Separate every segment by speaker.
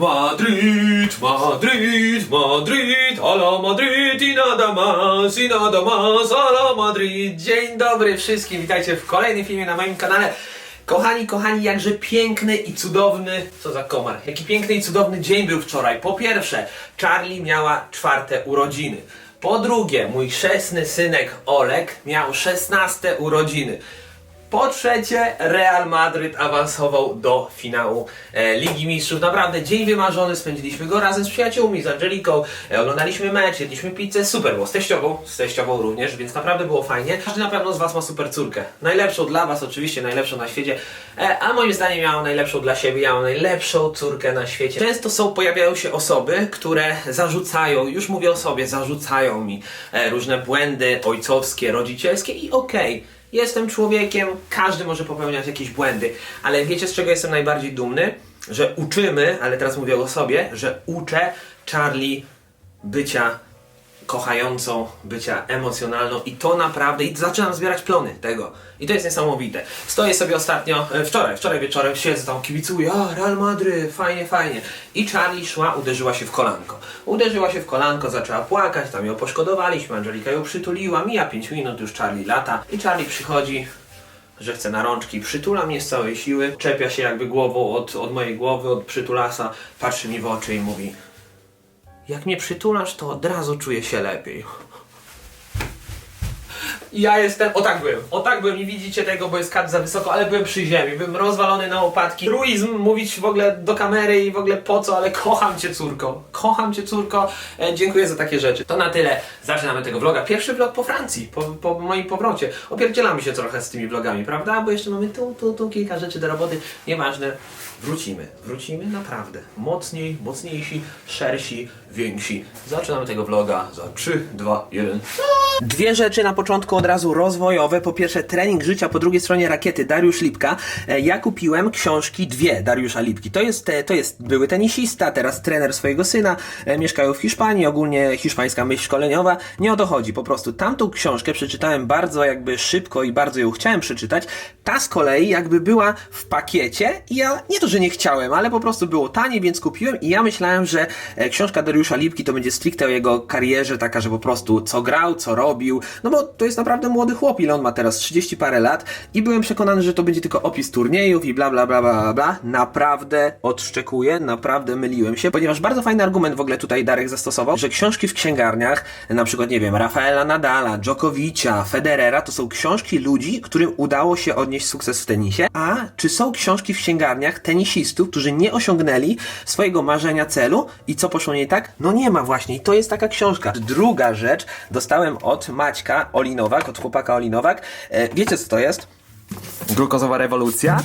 Speaker 1: Madrid, Madrid, Madrid, ala Madrid i nada más, i nada más, ala Madrid. Dzień dobry wszystkim, witajcie w kolejnym filmie na moim kanale. Kochani, kochani, jakże piękny i cudowny, co za komar, jaki piękny i cudowny dzień był wczoraj. Po pierwsze, Charlie miała czwarte urodziny. Po drugie, mój szesny synek Olek miał szesnaste urodziny. Po trzecie, Real Madryt awansował do finału e, Ligi Mistrzów. Naprawdę dzień wymarzony, spędziliśmy go razem z przyjaciółmi, z Angeliką, e, oglądaliśmy mecz, jedliśmy pizzę, super było, z teściową, z teściową również, więc naprawdę było fajnie. Każdy na pewno z Was ma super córkę. Najlepszą dla Was oczywiście, najlepszą na świecie, e, a moim zdaniem ja najlepszą dla siebie, ja mam najlepszą córkę na świecie. Często są, pojawiają się osoby, które zarzucają, już mówię o sobie, zarzucają mi różne błędy ojcowskie, rodzicielskie i okej. Jestem człowiekiem, każdy może popełniać jakieś błędy, ale wiecie z czego jestem najbardziej dumny? Że uczymy, ale teraz mówię o sobie, że uczę Charlie bycia kochającą, bycia emocjonalną i to naprawdę, i zaczynam zbierać plony tego. I to jest niesamowite. Stoję sobie ostatnio, e, wczoraj, wczoraj wieczorem siedzę tam, kibicuję, a Real Madryt, fajnie, fajnie. I Charlie szła, uderzyła się w kolanko. Uderzyła się w kolanko, zaczęła płakać, tam ją poszkodowaliśmy, Angelika ją przytuliła, mija 5 minut, już Charlie lata i Charlie przychodzi, że chce na rączki, przytula mnie z całej siły, czepia się jakby głową od, od mojej głowy, od przytulasa, patrzy mi w oczy i mówi jak mnie przytulasz, to od razu czuję się lepiej. Ja jestem, o tak byłem, o tak byłem, nie widzicie tego, bo jest kadr za wysoko, ale byłem przy ziemi, byłem rozwalony na łopatki. Truizm mówić w ogóle do kamery i w ogóle po co, ale kocham cię córko, kocham cię córko, e, dziękuję za takie rzeczy. To na tyle, zaczynamy tego vloga, pierwszy vlog po Francji, po, po moim powrocie. Opierdzielamy się trochę z tymi vlogami, prawda, bo jeszcze mamy tu, tu, tu kilka rzeczy do roboty, nieważne. Wrócimy, wrócimy naprawdę. Mocniej, mocniejsi, szersi, więksi. Zaczynamy tego vloga za 3, 2, 1. Dwie rzeczy na początku od razu rozwojowe. Po pierwsze trening życia, po drugiej stronie rakiety Dariusz Lipka. E, Ja kupiłem książki dwie Dariusza Lipki. To jest, to jest były tenisista, teraz trener swojego syna. E, Mieszkają w Hiszpanii, ogólnie hiszpańska myśl szkoleniowa. Nie o to chodzi, po prostu tamtą książkę przeczytałem bardzo jakby szybko i bardzo ją chciałem przeczytać. Ta z kolei jakby była w pakiecie i ja nie to, że nie chciałem, ale po prostu było tanie, więc kupiłem i ja myślałem, że e, książka Dariusza Lipki to będzie stricte o jego karierze, taka, że po prostu co grał, co robił, no bo to jest naprawdę młody chłop, ile on ma teraz, 30 parę lat i byłem przekonany, że to będzie tylko opis turniejów i bla bla bla bla bla. Naprawdę odszczekuję, naprawdę myliłem się, ponieważ bardzo fajny argument w ogóle tutaj Darek zastosował, że książki w księgarniach, na przykład, nie wiem, Rafaela Nadala, Djokovicia, Federera, to są książki ludzi, którym udało się odnieść sukces w tenisie, a czy są książki w księgarniach tenisistów, którzy nie osiągnęli swojego marzenia celu i co poszło nie tak? No nie ma właśnie i to jest taka książka. Druga rzecz, dostałem od Maćka Olinowak, od chłopaka Olinowak. E, wiecie co to jest? Glukozowa rewolucja?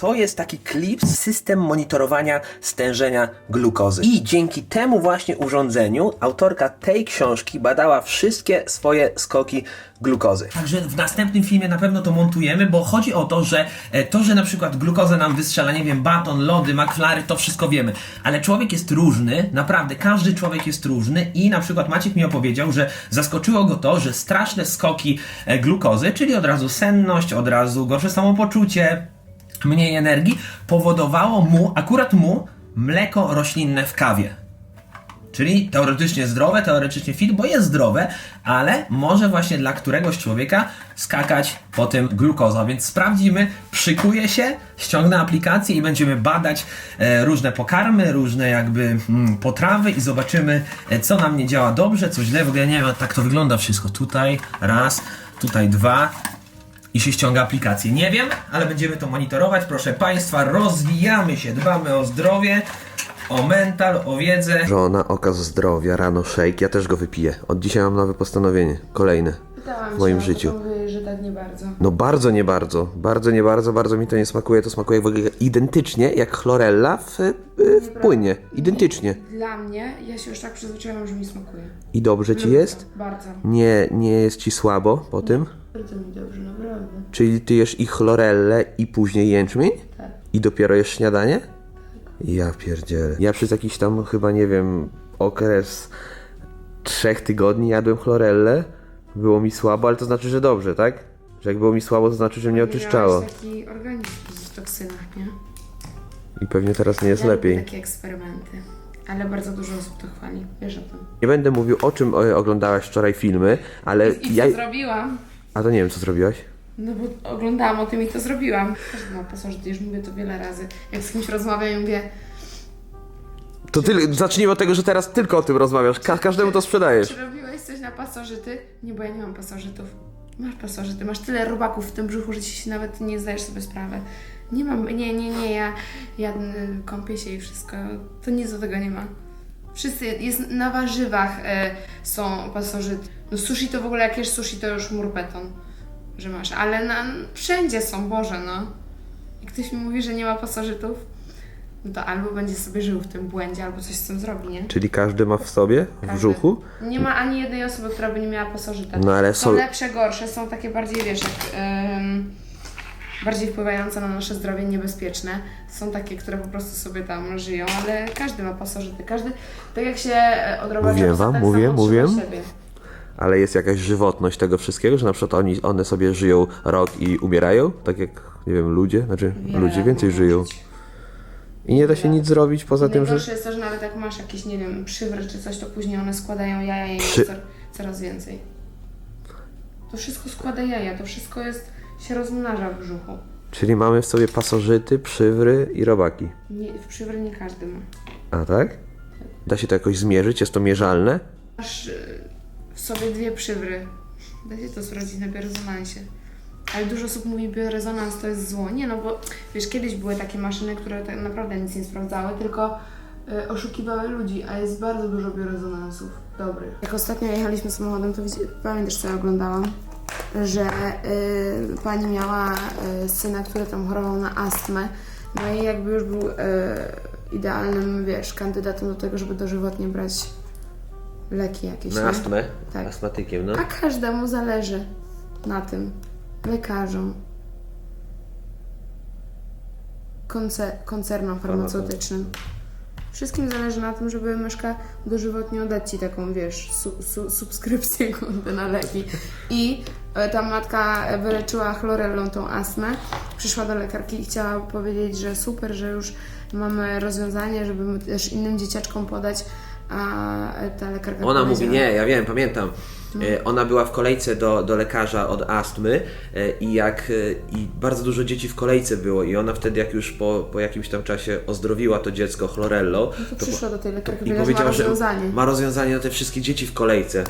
Speaker 1: To jest taki klip, system monitorowania stężenia glukozy. I dzięki temu właśnie urządzeniu autorka tej książki badała wszystkie swoje skoki glukozy. Także w następnym filmie na pewno to montujemy, bo chodzi o to, że e, to, że na przykład glukozę nam wystrzela, nie wiem, baton, lody, McFlary, to wszystko wiemy. Ale człowiek jest różny, naprawdę, każdy człowiek jest różny i na przykład Maciek mi opowiedział, że zaskoczyło go to, że straszne skoki e, glukozy, czyli od razu senność, od razu gorsze samopoczucie, mniej energii, powodowało mu, akurat mu, mleko roślinne w kawie. Czyli teoretycznie zdrowe, teoretycznie fit, bo jest zdrowe, ale może właśnie dla któregoś człowieka skakać po tym glukoza. Więc sprawdzimy, przykuję się, ściągnę aplikację i będziemy badać e, różne pokarmy, różne jakby mm, potrawy i zobaczymy, e, co nam nie działa dobrze, co źle. W ogóle nie wiem, tak to wygląda wszystko. Tutaj raz, tutaj dwa, i się ściąga aplikację. Nie wiem, ale będziemy to monitorować. Proszę Państwa, rozwijamy się, dbamy o zdrowie, o mental, o wiedzę.
Speaker 2: Żona, okaz zdrowia, rano shake, ja też go wypiję. Od dzisiaj mam nowe postanowienie, kolejne
Speaker 3: Pytałam
Speaker 2: w moim
Speaker 3: się,
Speaker 2: życiu.
Speaker 3: Mówię, że tak nie bardzo.
Speaker 2: No bardzo nie bardzo, bardzo nie bardzo, bardzo mi to nie smakuje, to smakuje w ogóle identycznie jak chlorella w, y, w płynie, identycznie.
Speaker 3: Dla mnie, ja się już tak przyzwyczaiłam, że mi smakuje.
Speaker 2: I dobrze ci
Speaker 3: Lubię
Speaker 2: jest?
Speaker 3: to, Bardzo.
Speaker 2: Nie, nie jest ci słabo po tym?
Speaker 3: Bardzo mi dobrze, naprawdę.
Speaker 2: Czyli ty jesz i chlorellę i później jęczmień?
Speaker 3: Tak.
Speaker 2: I dopiero jesz śniadanie? Ja pierdzielę. Ja przez jakiś tam chyba, nie wiem, okres trzech tygodni jadłem chlorellę. Było mi słabo, ale to znaczy, że dobrze, tak? Że jak było mi słabo, to znaczy, że mnie oczyszczało.
Speaker 3: Miałeś taki organizm w toksynach, nie?
Speaker 1: I pewnie teraz nie jest
Speaker 3: ja
Speaker 1: lepiej.
Speaker 3: Lubię takie eksperymenty. Ale bardzo dużo osób to chwali. Wiesz o tym.
Speaker 1: Nie będę mówił o czym e, oglądałaś wczoraj filmy, ale
Speaker 3: I
Speaker 1: ja...
Speaker 3: co zrobiłam?
Speaker 1: A to nie wiem co zrobiłaś.
Speaker 3: No bo oglądałam o tym i to zrobiłam. Każdy ma pasożyty, już mówię to wiele razy. Jak z kimś rozmawiam i mówię,
Speaker 1: To ty, zacznijmy od tego, że teraz tylko o tym rozmawiasz. Ka każdemu to sprzedajesz.
Speaker 3: czy robiłeś coś na pasożyty? Nie, bo ja nie mam pasożytów. Masz pasożyty, masz tyle robaków w tym brzuchu, że ci się nawet nie zdajesz sobie sprawy. Nie mam, nie, nie, nie, ja, ja kąpię się i wszystko. To nic do tego nie ma. Wszyscy, jest na warzywach y, są pasożyty. No sushi to w ogóle, jak jesz sushi, to już murpeton, że masz. Ale na, wszędzie są, Boże, no. I ktoś mi mówi, że nie ma pasożytów, no to albo będzie sobie żył w tym błędzie, albo coś z tym zrobi, nie?
Speaker 1: Czyli każdy ma w sobie, w brzuchu?
Speaker 3: Nie ma ani jednej osoby, która by nie miała pasożyta.
Speaker 1: No ale
Speaker 3: Są
Speaker 1: są...
Speaker 3: lepsze, gorsze, są takie bardziej, wiesz, jak, ym, bardziej wpływające na nasze zdrowie, niebezpieczne. Są takie, które po prostu sobie tam żyją, ale każdy ma pasożyty. Każdy, tak jak się e, odrobacza
Speaker 1: Mówiłem
Speaker 3: psa,
Speaker 1: wam,
Speaker 3: tak
Speaker 1: mówię, mówię.
Speaker 3: siebie.
Speaker 1: Ale jest jakaś żywotność tego wszystkiego, że na przykład oni, one sobie żyją rok i umierają? Tak jak, nie wiem, ludzie? Znaczy,
Speaker 3: Wiele
Speaker 1: ludzie więcej żyją. I nie da się nic zrobić poza tym, że...
Speaker 3: Najgorsze jest to, że nawet jak masz jakieś, nie wiem, przywry czy coś, to później one składają jaja i
Speaker 1: Przy-
Speaker 3: coraz więcej. To wszystko składa jaja, to wszystko jest, się rozmnaża w brzuchu.
Speaker 1: Czyli mamy w sobie pasożyty, przywry i robaki.
Speaker 3: Nie, w przywry nie każdy ma.
Speaker 1: A tak? Da się to jakoś zmierzyć? Jest to mierzalne?
Speaker 3: Masz y, w sobie dwie przywry. Da się to sprawdzić na biorezonansie. Ale dużo osób mówi, biorezonans to jest zło. Nie, no bo wiesz, kiedyś były takie maszyny, które tak naprawdę nic nie sprawdzały, tylko y, oszukiwały ludzi, a jest bardzo dużo biorezonansów dobrych. Jak ostatnio jechaliśmy samochodem, to widzi- pamiętasz, co ja oglądałam? Że y, pani miała y, syna, który tam chorował na astmę, no i jakby już był y, idealnym, wiesz, kandydatem do tego, żeby dożywotnie brać leki jakieś. nie? Tak.
Speaker 1: Astmatykiem, no.
Speaker 3: A każdemu zależy na tym. Lekarzom, konce- koncernom farmaceutycznym. Wszystkim zależy na tym, żeby myszka dożywotnie oddać Ci taką, wiesz, su- su- subskrypcję kurde na leki. I ta matka wyleczyła chlorellą tą astmę, przyszła do lekarki i chciała powiedzieć, że super, że już mamy rozwiązanie, żeby też innym dzieciaczkom podać, a e, ta lekarka
Speaker 1: Ona mówi, nie, ja wiem, pamiętam. E, Ona była w kolejce do, do lekarza od astmy e, i jak e, i bardzo dużo dzieci w kolejce było i ona wtedy jak już po, po jakimś tam czasie ozdrowiła to dziecko chlorellą
Speaker 3: To przyszła do tej lekarki,
Speaker 1: i
Speaker 3: powiedziała, że ma
Speaker 1: że
Speaker 3: rozwiązanie.
Speaker 1: ma rozwiązanie na te wszystkie dzieci w kolejce.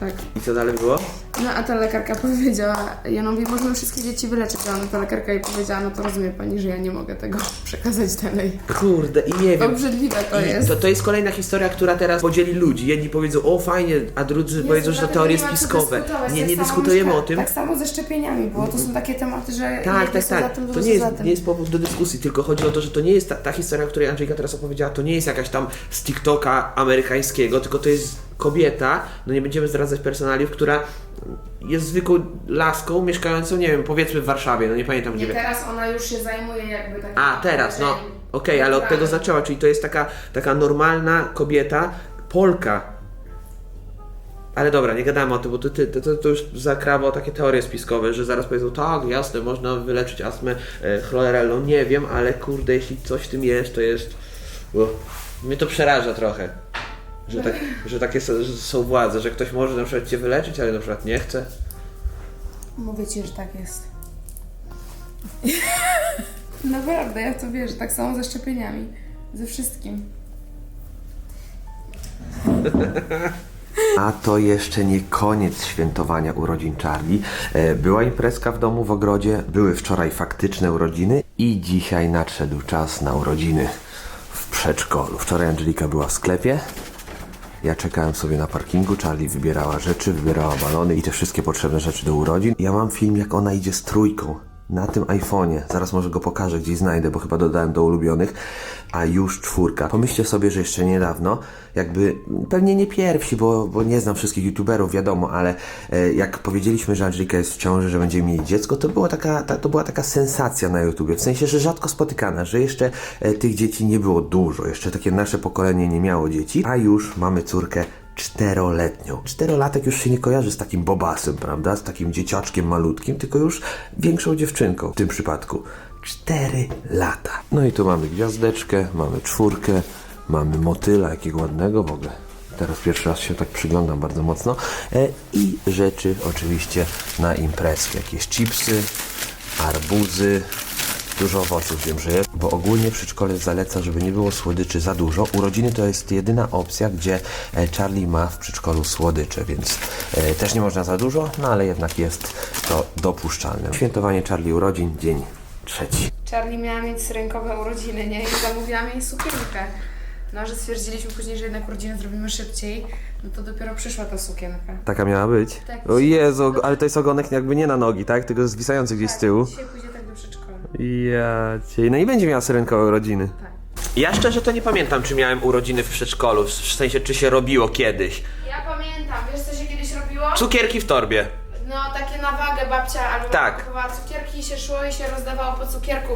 Speaker 3: Tak.
Speaker 1: I co dalej było?
Speaker 3: No a ta lekarka powiedziała, ja no mówię, można wszystkie dzieci wyleczyć, a ona ta lekarka jej powiedziała, no to rozumie pani, że ja nie mogę tego przekazać dalej.
Speaker 1: Kurde, i nie wiem.
Speaker 3: Obrzydliwe to
Speaker 1: I
Speaker 3: jest.
Speaker 1: to, to jest kolejna historia, która teraz podzieli ludzi. Jedni powiedzą, o fajnie, a drudzy powiedzą, że to
Speaker 3: dlatego
Speaker 1: teorie
Speaker 3: nie ma co
Speaker 1: spiskowe.
Speaker 3: dyskutować.
Speaker 1: Nie,
Speaker 3: Tak
Speaker 1: nie
Speaker 3: samo
Speaker 1: dyskutujemy o tym.
Speaker 3: Tak samo ze szczepieniami było, to są takie tematy, że
Speaker 1: Tak,
Speaker 3: jedni
Speaker 1: tak,
Speaker 3: są
Speaker 1: tak.
Speaker 3: za tym,
Speaker 1: To
Speaker 3: drudzy
Speaker 1: nie
Speaker 3: za
Speaker 1: jest,
Speaker 3: tym.
Speaker 1: nie jest powód do dyskusji, tylko chodzi o to, że to nie jest ta, ta historia, o której Angelika teraz opowiedziała, to nie jest jakaś tam z TikToka amerykańskiego, tylko to jest kobieta, no nie będziemy zdradzać personaliów, która jest zwykłą laską mieszkającą, nie wiem, powiedzmy w Warszawie, no nie pamiętam
Speaker 3: Nie,
Speaker 1: gdzie.
Speaker 3: teraz ona już się zajmuje jakby takim...
Speaker 1: A, teraz, no. Okej, ale od tego zaczęła, czyli to jest taka, taka normalna kobieta, Polka. Ale dobra, nie gadamy o tym, bo to, to, to, to już zakrawa takie teorie spiskowe, że zaraz powiedzą, tak, jasne, można wyleczyć astmę e, chlorellą. Nie wiem, ale kurde, jeśli coś w tym jest, to jest... Bo mnie to przeraża trochę. Że, tak, że takie są, że są władze, że ktoś może na przykład cię wyleczyć, ale na przykład nie chce.
Speaker 3: Mówię ci, że tak jest. Naprawdę, ja w to wierzę, tak samo ze szczepieniami. Ze wszystkim.
Speaker 1: A to jeszcze nie koniec świętowania urodzin Charlie. E, Była imprezka w domu w ogrodzie, były wczoraj faktyczne urodziny i dzisiaj nadszedł czas na urodziny w przedszkolu. Wczoraj Angelika była w sklepie. Ja czekałem sobie na parkingu, Charlie wybierała rzeczy, wybierała balony i te wszystkie potrzebne rzeczy do urodzin. Ja mam film, jak ona idzie z trójką na tym iPhone'ie. Zaraz może go pokażę, gdzieś znajdę, bo chyba dodałem do ulubionych. A już czwórka. Pomyślcie sobie, że jeszcze niedawno, jakby, pewnie nie pierwsi, bo, bo nie znam wszystkich youtuberów, wiadomo, ale e, jak powiedzieliśmy, że Angelika jest w ciąży, że będziemy mieli dziecko, to była taka, ta, to była taka sensacja na YouTubie. W sensie, że rzadko spotykana, że jeszcze e, tych dzieci nie było dużo. Jeszcze takie nasze pokolenie nie miało dzieci, a już mamy córkę czteroletnią. Czterolatek już się nie kojarzy z takim bobasem, prawda? Z takim dzieciaczkiem malutkim, tylko już większą dziewczynką w tym przypadku. Cztery lata. No i tu mamy gwiazdeczkę, mamy czwórkę, mamy motyla, jakiego ładnego w ogóle. Teraz pierwszy raz się tak przyglądam bardzo mocno. E, I rzeczy oczywiście na imprezkę. Jakieś chipsy, arbuzy, Dużo owoców wiem, że jest, bo ogólnie przedszkole zaleca, żeby nie było słodyczy za dużo. Urodziny to jest jedyna opcja, gdzie e, Charlie ma w przedszkolu słodycze, więc e, też nie można za dużo, no ale jednak jest to dopuszczalne. Świętowanie Charlie urodzin, dzień trzeci.
Speaker 3: Charlie miała mieć syrenkowe urodziny, nie? I zamówiłam jej sukienkę. No, że stwierdziliśmy później, że jednak urodziny zrobimy szybciej, no to dopiero przyszła ta sukienka.
Speaker 1: Taka miała być?
Speaker 3: Tak.
Speaker 1: O Jezu, ale to jest ogonek jakby nie na nogi, tak? Tylko zwisający gdzieś z tyłu.
Speaker 3: Dzisiaj pójdzie tak do przedszkola.
Speaker 1: Ja cię. No i będzie miała syrenkowe urodziny.
Speaker 4: Ja szczerze to nie pamiętam, czy miałem urodziny w przedszkolu, w sensie czy się robiło kiedyś.
Speaker 3: Ja pamiętam, wiesz co się kiedyś robiło?
Speaker 4: Cukierki w torbie.
Speaker 3: No, takie na wagę babcia albo
Speaker 4: Tak.
Speaker 3: kupowała cukierki i się szło i się rozdawało po cukierku.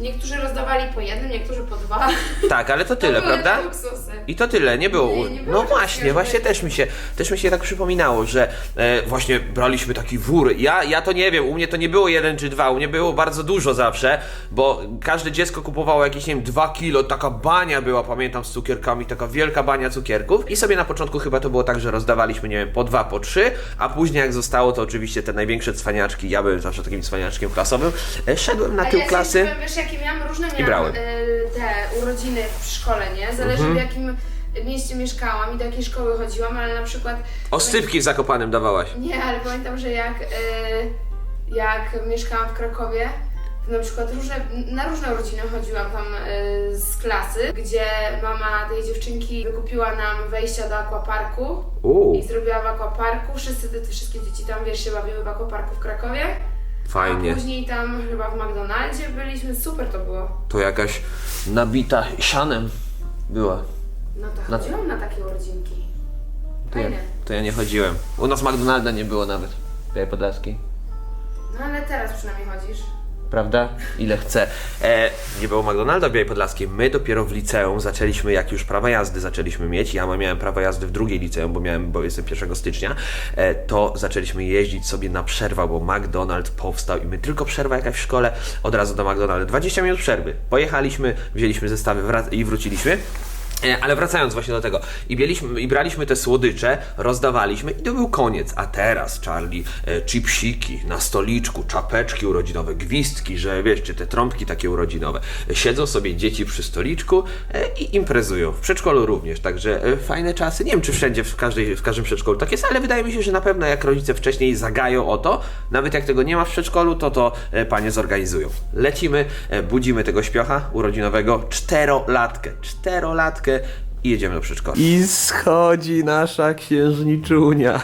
Speaker 3: Niektórzy rozdawali po jednym, niektórzy po dwa.
Speaker 4: Tak, ale to tyle,
Speaker 3: były
Speaker 4: prawda?
Speaker 3: te luksusy.
Speaker 4: I to tyle, nie było.
Speaker 3: Nie, nie było
Speaker 4: no
Speaker 3: czegoś
Speaker 4: właśnie,
Speaker 3: takiego,
Speaker 4: właśnie
Speaker 3: żeby-
Speaker 4: też mi się, też mi się tak przypominało, że e, właśnie braliśmy taki wór. Ja, ja to nie wiem, u mnie to nie było jeden czy dwa, u mnie było bardzo dużo zawsze, bo każde dziecko kupowało jakieś, nie wiem, dwa kilo, taka bania była, pamiętam, z cukierkami, taka wielka bania cukierków. I sobie na początku chyba to było tak, że rozdawaliśmy, nie wiem, po dwa, po trzy, a później jak zostało, to oczywiście te największe cwaniaczki, ja byłem zawsze takim cwaniaczkiem klasowym, e, szedłem na
Speaker 3: A
Speaker 4: tył
Speaker 3: ja
Speaker 4: klasy.
Speaker 3: Wiesz, jakie miałam? Różne miałam
Speaker 4: brałem.
Speaker 3: y, te urodziny w szkole, nie? Zależy
Speaker 4: Mhm.
Speaker 3: w jakim mieście mieszkałam i do jakiej szkoły chodziłam, ale na przykład...
Speaker 4: Osypki w Zakopanem dawałaś.
Speaker 3: Nie, ale pamiętam, że jak, y, jak mieszkałam w Krakowie, to na przykład różne, na różne urodziny chodziłam tam y, z klasy, gdzie mama tej dziewczynki wykupiła nam wejścia do aquaparku
Speaker 4: Uuu,
Speaker 3: i zrobiła w aquaparku. Wszyscy, te, wszystkie dzieci tam, wiesz, się bawiły w aquaparku w Krakowie.
Speaker 4: Fajnie.
Speaker 3: A później tam chyba w McDonaldzie byliśmy, super to było.
Speaker 4: To jakaś nabita sianem była.
Speaker 3: No to
Speaker 4: Na-
Speaker 3: chodziłam na takie urodzinki.
Speaker 4: To ja,
Speaker 3: Fajne.
Speaker 4: to ja nie chodziłem. U nas McDonalda nie było nawet. Białej Podlaskiej.
Speaker 3: No ale teraz przynajmniej chodzisz.
Speaker 4: Prawda? Ile chcę. E, nie było McDonalda w Białej Podlaskiej. My dopiero w liceum zaczęliśmy, jak już prawa jazdy zaczęliśmy mieć. Ja miałem prawo jazdy w drugiej liceum, bo miałem, bo jestem 1 stycznia. E, to zaczęliśmy jeździć sobie na przerwę, bo McDonald's powstał i my tylko przerwa jakaś w szkole, od razu do McDonalda. 20 minut przerwy. Pojechaliśmy, wzięliśmy zestawy i wróciliśmy. E, Ale wracając właśnie do tego, i, bieliśmy, i braliśmy te słodycze, rozdawaliśmy i to był koniec. A teraz, Charlie, e, chipsiki na stoliczku, czapeczki urodzinowe, gwizdki, że wiecie, te trąbki takie urodzinowe. E, Siedzą sobie dzieci przy stoliczku e, i imprezują. W przedszkolu również, także e, fajne czasy. Nie wiem, czy wszędzie, w, każdej, w każdym przedszkolu tak jest, ale wydaje mi się, że na pewno jak rodzice wcześniej zagają o to, nawet jak tego nie ma w przedszkolu, to to e, panie zorganizują. Lecimy, e, budzimy tego śpiocha urodzinowego, czterolatkę, czterolatkę i jedziemy do przedszkola.
Speaker 1: I schodzi nasza księżniczunia.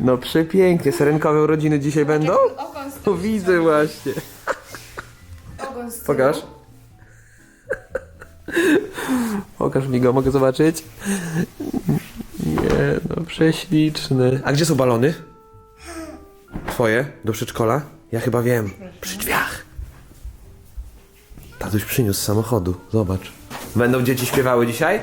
Speaker 1: No przepięknie. Serenkowe urodziny dzisiaj będą?
Speaker 3: Ogon z tyłu.
Speaker 1: widzę właśnie.
Speaker 3: Ogon z tyłu.
Speaker 1: Pokaż. Pokaż mi go, mogę zobaczyć? Nie, no prześliczny. A gdzie są balony? Twoje? Do przedszkola? Ja chyba wiem. Przy drzwiach. Tatuś przyniósł z samochodu. Zobacz. Będą dzieci śpiewały dzisiaj?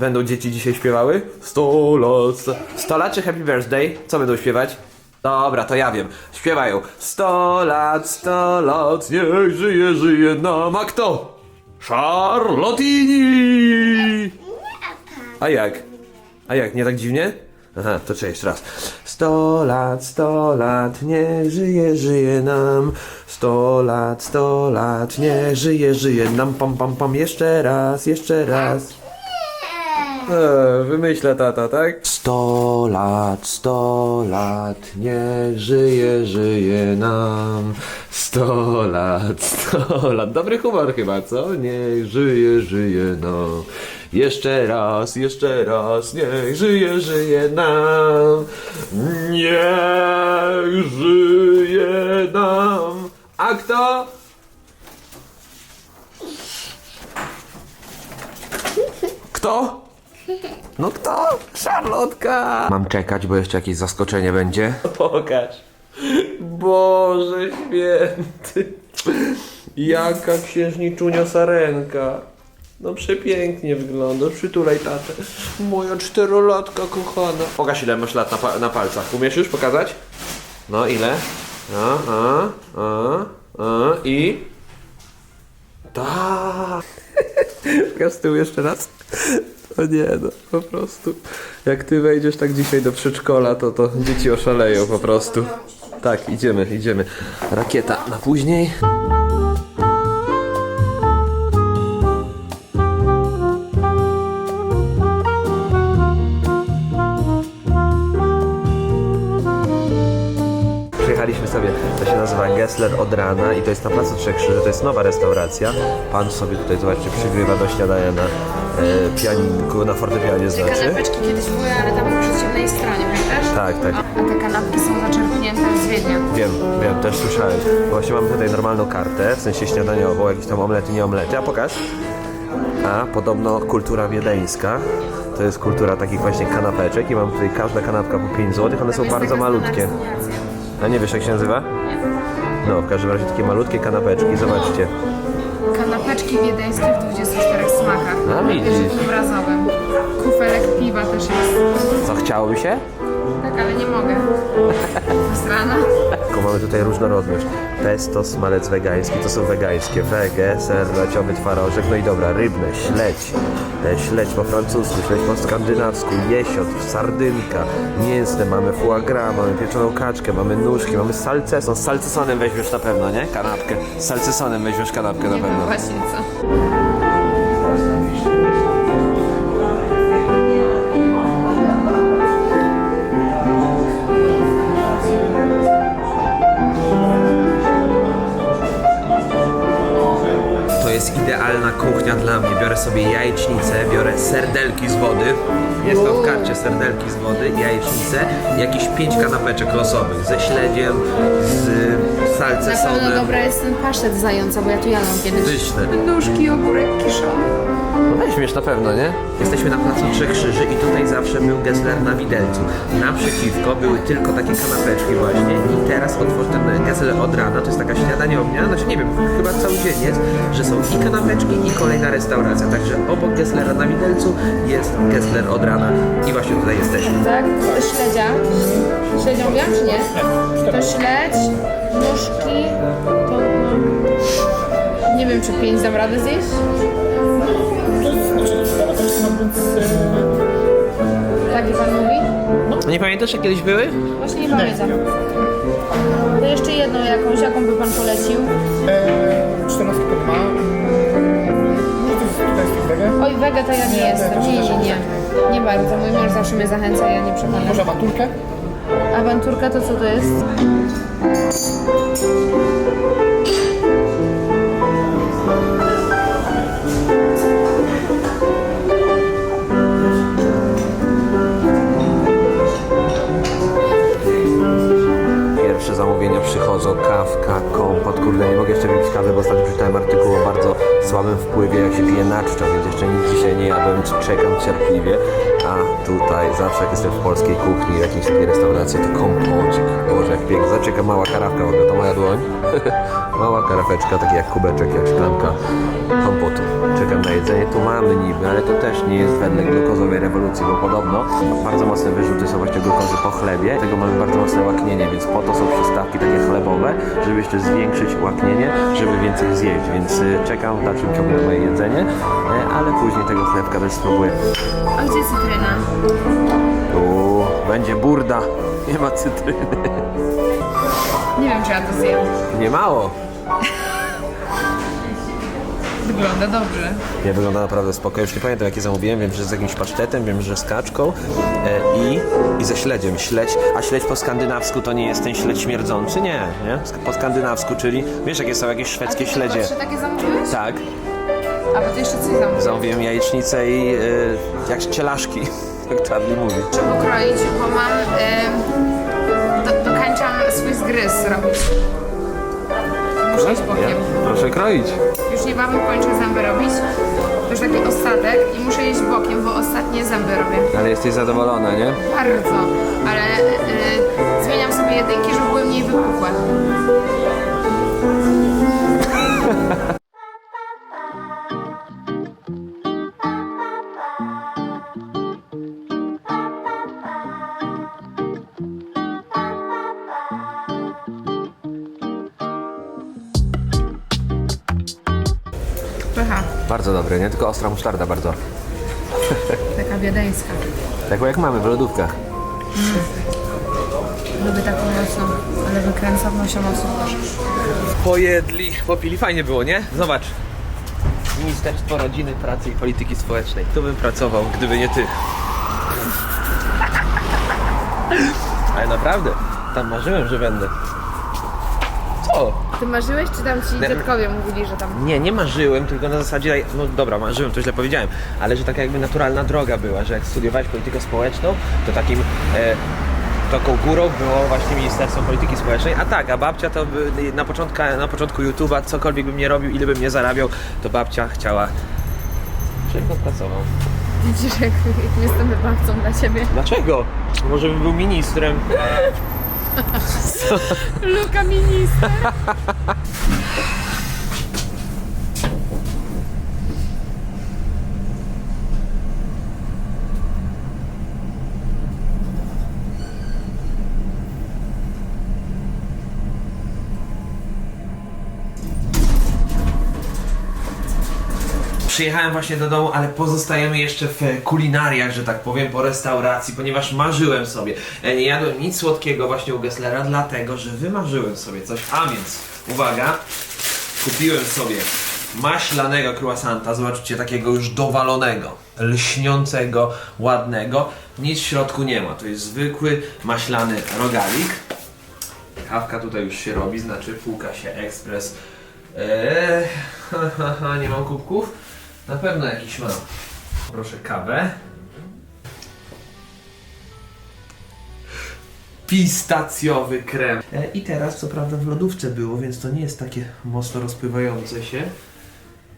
Speaker 1: Będą dzieci dzisiaj śpiewały? 100 lat. 100 100 lat czy Happy Birthday? Co będą śpiewać? Dobra, to ja wiem. Śpiewają 100 lat, 100 lat, niech żyje, żyje nam. A kto? Charlotini! A jak? A jak, nie tak dziwnie? Aha, to cześć, jeszcze raz. Sto lat, sto lat, niech żyje, żyje nam. Sto lat, sto lat, niech żyje, żyje nam. Pam, pam, pam, jeszcze raz, jeszcze raz. E, wymyśla tata, tak? Sto lat, sto lat, niech żyje, żyje nam. Sto lat, sto lat. Dobry humor chyba, co? Niech żyje, żyje nam. Jeszcze raz, jeszcze raz, niech żyje, żyje nam. Niech żyje nam. A kto? Kto? No kto? Szarlotka! Mam czekać, bo jeszcze jakieś zaskoczenie będzie. Pokaż. Boże święty. Jaka księżniczunia sarenka. No przepięknie wyglądasz, przytulaj tatę. Moja czterolatka kochana. Pokaż ile masz lat na, pa- na palcach. Umiesz już pokazać? No ile? A, a, a, a i... Tak. Pokaż z tyłu jeszcze raz. O nie no, po prostu. Jak ty wejdziesz tak dzisiaj do przedszkola, to to dzieci oszaleją po prostu. Tak, idziemy, idziemy. Rakieta na później. Gessler od rana i to jest na Placu Trzech Krzyży, to jest nowa restauracja. Pan sobie tutaj, zobaczcie, przygrywa do śniadania na e, pianinku, na fortepianie
Speaker 3: Te
Speaker 1: znaczy.
Speaker 3: kanapeczki kiedyś były, ale tam po przeciwnej stronie, pamiętasz?
Speaker 1: Tak, tak.
Speaker 3: A, a te kanapki są zaczerpnięte z Wiednia.
Speaker 1: Wiem, wiem, też słyszałem. Właśnie mamy tutaj normalną kartę, w sensie śniadaniową, jakieś tam omlety, nie omlety, a pokaż. A podobno kultura wiedeńska. To jest kultura takich właśnie kanapeczek i mam tutaj każda kanapka po 5 zł, one są bardzo malutkie. A nie wiesz jak się nazywa? No, w każdym razie takie malutkie kanapeczki, zobaczcie.
Speaker 3: Kanapeczki wiedeńskie w 24 smakach.
Speaker 1: A,
Speaker 3: Na
Speaker 1: widzisz.
Speaker 3: obrazowym. Kufelek piwa też jest.
Speaker 1: Co, chciałoby się?
Speaker 3: Tak, ale nie mogę. Z rana.
Speaker 1: Tylko mamy tutaj różnorodność. Pesto, smalec wegański, to są wegańskie. Wege, ser, laciowy twarożek, no i dobra, rybne, śledź. E, Śledź po francusku, śledź po skandynawsku, jesiot, sardynka, mięsne, mamy foie gras, mamy pieczoną kaczkę, mamy nóżki, mamy salceson. Z salcesonem weźmiesz na pewno, nie? Kanapkę. Z salcesonem weźmiesz kanapkę na pewno.
Speaker 3: właśnie co.
Speaker 1: idealna kuchnia dla mnie. Biorę sobie jajecznicę, biorę serdelki z wody. Jest to w karcie serdelki z wody, jajecznicę, jakieś pięć kanapeczek losowych ze śledziem, z
Speaker 3: Na pewno
Speaker 1: salcesonem.
Speaker 3: dobra jest ten pasztet zająca, bo ja tu jadłam kiedyś.
Speaker 1: Pyszne.
Speaker 3: Nóżki, ogórek kiszony.
Speaker 1: No weźmiesz na pewno, nie? Jesteśmy na Placu Trzech Krzyży i tutaj zawsze był Gessler na widelcu. Naprzeciwko były tylko takie kanapeczki właśnie i teraz otworzy ten Gessler od rana, to jest taka śniadaniownia, znaczy nie wiem, chyba cały dzień jest, że są i kanapeczki i kolejna restauracja, także obok Gesslera na widelcu jest Gessler od rana i właśnie tutaj jesteśmy.
Speaker 3: Tak? To śledzia. Śledzią wiem, czy nie? To śledź, nóżki, to no, nie wiem, czy pięć dam radę zjeść. Tak, i pan mówi?
Speaker 1: Nie pamiętasz jak kiedyś były?
Speaker 3: Właśnie nie pamiętam. To jeszcze jedną jakąś, jaką by pan polecił?
Speaker 5: Eee, 14 to ma.
Speaker 3: Oj, wege to ja nie jestem. Nie, nie, nie. Nie bardzo. Mój mąż zawsze mnie zachęca, ja nie przepadam.
Speaker 5: Może awanturkę?
Speaker 3: Awanturka to co to jest?
Speaker 2: Przychodzą, kawka, kompot, kurde nie mogę jeszcze wypić kawy, bo ostatnio czytałem artykuł o bardzo słabym wpływie jak się pije na czczo, więc jeszcze nic dzisiaj nie jadłem, czekam cierpliwie. A tutaj zawsze jak jestem w polskiej kuchni, w jakiejś takiej restauracji, to kompocik. Boże jak pięknie, zaczeka mała karawka w ogóle, to moja dłoń. mała karafeczka, taki jak kubeczek, jak szklanka kompotu. Czekam na jedzenie, tu mamy niby, ale to też nie jest wedle glukozowej rewolucji, bo podobno bardzo mocne wyrzuty są właśnie glukozy po chlebie, tego mamy bardzo mocne łaknienie, więc po to są przystawki takie chlebowe, żeby jeszcze zwiększyć łaknienie, żeby więcej zjeść, więc y, czekam w dalszym ciągu na moje jedzenie, y, ale później tego chlebka też spróbuję.
Speaker 3: A gdzie cytryna?
Speaker 2: Tu będzie burda, nie ma cytryny.
Speaker 3: Nie wiem, czy ja to zjem.
Speaker 2: Nie mało.
Speaker 3: Wygląda dobrze.
Speaker 2: Nie wygląda naprawdę spoko. Już nie pamiętam jakie zamówiłem. Wiem, że z jakimś pasztetem, wiem, że z kaczką e, i, i ze śledziem. Śledź, a śledź po skandynawsku to nie jest ten śledź śmierdzący? Nie, nie? Po skandynawsku, czyli wiesz jakie są jakieś szwedzkie śledzie?
Speaker 3: Trzy takie zamówiłeś?
Speaker 2: Tak,
Speaker 3: A bo ty jeszcze coś zamówiłeś.
Speaker 2: zamówiłem jajecznicę i e, jak cielaszki, jak Charlie mówi.
Speaker 3: Muszę pokroić, bo mam... Y, do, dokańczam swój zgryz robić. Muszę iść bokiem.
Speaker 2: Proszę kroić.
Speaker 3: Już niebawem kończę zęby robić. To już taki ostatek i muszę iść bokiem, bo ostatnie zęby robię.
Speaker 2: Ale jesteś zadowolona, nie?
Speaker 3: Bardzo. Ale y, zmieniam sobie jedynki, żeby były mniej wypukłe.
Speaker 2: Bardzo dobre, nie? Tylko ostra musztarda bardzo.
Speaker 3: Taka wiedeńska.
Speaker 2: Taką jak mamy w lodówkach.
Speaker 3: Lubię taką mocną, ale wykręca w nosie mocno.
Speaker 2: Pojedli, popili, fajnie było, nie? Zobacz. Ministerstwo Rodziny, Pracy i Polityki Społecznej. Tu bym pracował, gdyby nie ty. Ale naprawdę, tam marzyłem, że będę.
Speaker 3: Ty marzyłeś, czy tam ci dziadkowie mówili, że tam...
Speaker 2: Nie, nie marzyłem, tylko na zasadzie, no dobra, marzyłem, to źle powiedziałem, ale że taka jakby naturalna droga była, że jak studiowałeś politykę społeczną, to takim e, taką górą było właśnie Ministerstwo Polityki Społecznej, a tak, a babcia to by, na, początku, na początku YouTube'a, cokolwiek bym nie robił, ile bym nie zarabiał, to babcia chciała, żebym pracował.
Speaker 3: Widzisz, jak, jak jestem wybawcą dla ciebie.
Speaker 2: Dlaczego? Może bym był ministrem.
Speaker 3: Luka minister.
Speaker 1: Przyjechałem właśnie do domu, ale pozostajemy jeszcze w kulinariach, że tak powiem, po restauracji, ponieważ marzyłem sobie. E, Nie jadłem nic słodkiego właśnie u Gesslera, dlatego że wymarzyłem sobie coś. A więc, uwaga, kupiłem sobie maślanego croissanta, zobaczcie, takiego już dowalonego, lśniącego, ładnego. Nic w środku nie ma, to jest zwykły maślany rogalik. Kawka tutaj już się robi, znaczy półka się ekspres. Eee, nie mam kubków? Na pewno jakiś mam. Proszę kawę. Pistacjowy krem. E, I teraz co prawda w lodówce było, więc to nie jest takie mocno rozpływające się.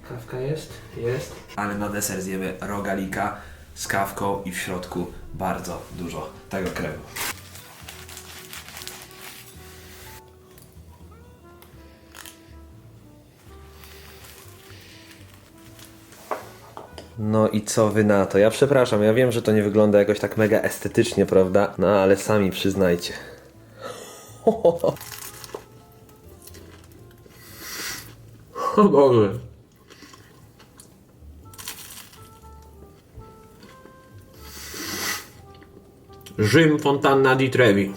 Speaker 1: Kawka jest? Jest. Ale na deser zjemy rogalika z kawką i w środku bardzo dużo tego kremu.
Speaker 2: No i co wy na to? Ja przepraszam, ja wiem, że to nie wygląda jakoś tak mega estetycznie, prawda? No ale sami przyznajcie.
Speaker 1: O Boże. Rzym Fontanna di Trevi.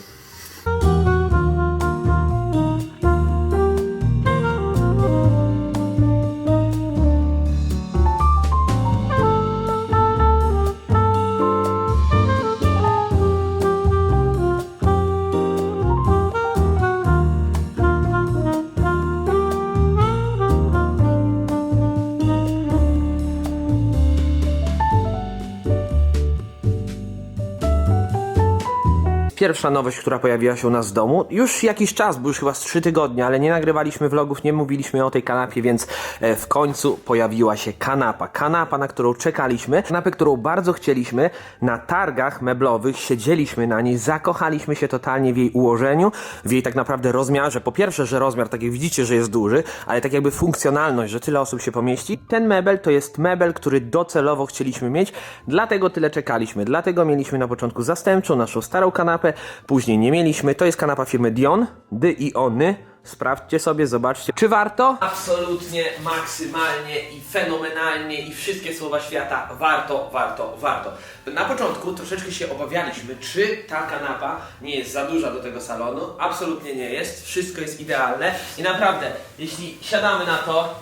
Speaker 2: Pierwsza nowość, która pojawiła się u nas w domu, już jakiś czas, bo już chyba z trzy tygodnie, ale nie nagrywaliśmy vlogów, nie mówiliśmy o tej kanapie, więc e, w końcu pojawiła się kanapa. Kanapa, na którą czekaliśmy, kanapę, którą bardzo chcieliśmy. Na targach meblowych siedzieliśmy na niej, zakochaliśmy się totalnie w jej ułożeniu, w jej tak naprawdę rozmiarze. Po pierwsze, że rozmiar, tak jak widzicie, że jest duży, ale tak jakby funkcjonalność, że tyle osób się pomieści. Ten mebel to jest mebel, który docelowo chcieliśmy mieć, dlatego tyle czekaliśmy. Dlatego mieliśmy na początku zastępczą, naszą starą kanapę, później nie mieliśmy. To jest kanapa firmy Dion, Dy i Ony. Sprawdźcie sobie, zobaczcie. Czy warto?
Speaker 1: Absolutnie, maksymalnie i fenomenalnie i wszystkie słowa świata warto, warto, warto. Na początku troszeczkę się obawialiśmy, czy ta kanapa nie jest za duża do tego salonu. Absolutnie nie jest, wszystko jest idealne i naprawdę, jeśli siadamy na to,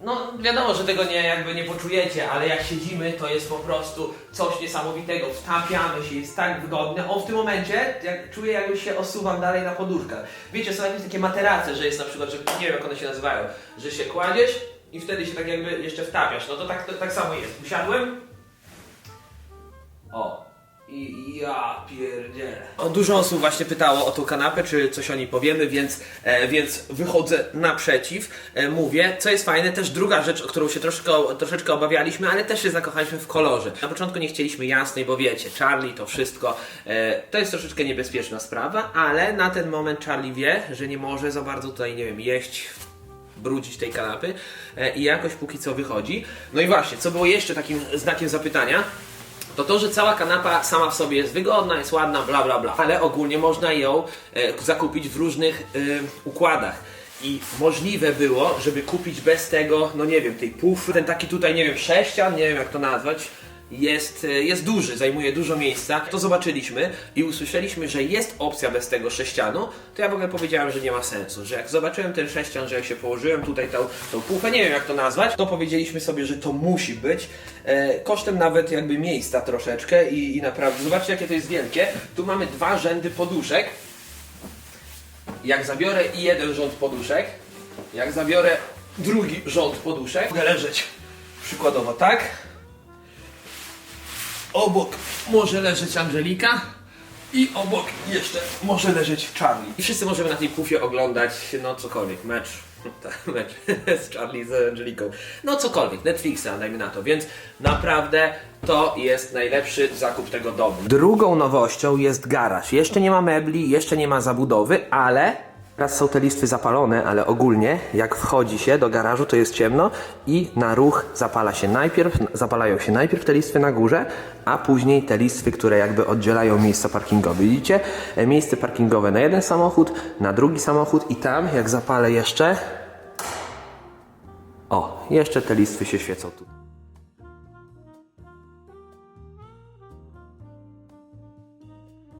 Speaker 1: no wiadomo, że tego nie, jakby nie poczujecie, ale jak siedzimy, to jest po prostu coś niesamowitego. Wtapiamy się, jest tak wygodne. O, w tym momencie jak czuję, jakby się osuwam dalej na poduszkach. Wiecie, są jakieś takie materace, że jest na przykład, że nie wiem jak one się nazywają, że się kładziesz i wtedy się tak jakby jeszcze wtapiasz. No to tak, to, tak samo jest. Usiadłem. O. I ja pierdzielę. O, dużo osób właśnie pytało o tą kanapę, czy coś o niej powiemy, więc, e, więc wychodzę naprzeciw, e, mówię. Co jest fajne, też druga rzecz, o którą się troszkę, troszeczkę obawialiśmy, ale też się zakochaliśmy w kolorze. Na początku nie chcieliśmy jasnej, bo wiecie, Charlie to wszystko, e, to jest troszeczkę niebezpieczna sprawa, ale na ten moment Charlie wie, że nie może za bardzo tutaj, nie wiem, jeść brudzić tej kanapy e, i jakoś póki co wychodzi. No i właśnie, co było jeszcze takim znakiem zapytania, to to, że cała kanapa sama w sobie jest wygodna, jest ładna, bla bla bla, ale ogólnie można ją e, zakupić w różnych e, układach. I możliwe było, żeby kupić bez tego, no nie wiem, tej pufy, ten taki tutaj, nie wiem, sześcian, nie wiem jak to nazwać, jest, e, jest duży, zajmuje dużo miejsca. To zobaczyliśmy i usłyszeliśmy, że jest opcja bez tego sześcianu, to ja w ogóle powiedziałem, że nie ma sensu, że jak zobaczyłem ten sześcian, że jak się położyłem tutaj tą, tą pufę, nie wiem jak to nazwać, to powiedzieliśmy sobie, że to musi być, e, kosztem nawet jakby miejsca troszeczkę i, i naprawdę, zobaczcie jakie to jest wielkie. Tu mamy dwa rzędy poduszek, jak zabiorę i jeden rząd poduszek, jak zabiorę drugi rząd poduszek, mogę leżeć przykładowo tak. Obok może leżeć Angelika i obok jeszcze może leżeć Charlie. I wszyscy możemy na tej pufie oglądać no cokolwiek, mecz. Tak, mecz z Charlie z Angeliką. No cokolwiek, Netflixa dajmy na to, więc naprawdę to jest najlepszy zakup tego domu. Drugą nowością jest garaż. Jeszcze nie ma mebli, jeszcze nie ma zabudowy, ale Teraz są te listwy zapalone, ale ogólnie jak wchodzi się do garażu, to jest ciemno i na ruch zapala się najpierw, zapalają się najpierw te listwy na górze, a później te listwy, które jakby oddzielają miejsca parkingowe. Widzicie? E, Miejsce parkingowe na jeden samochód, na drugi samochód i tam jak zapalę jeszcze... O, jeszcze te listwy się świecą tu.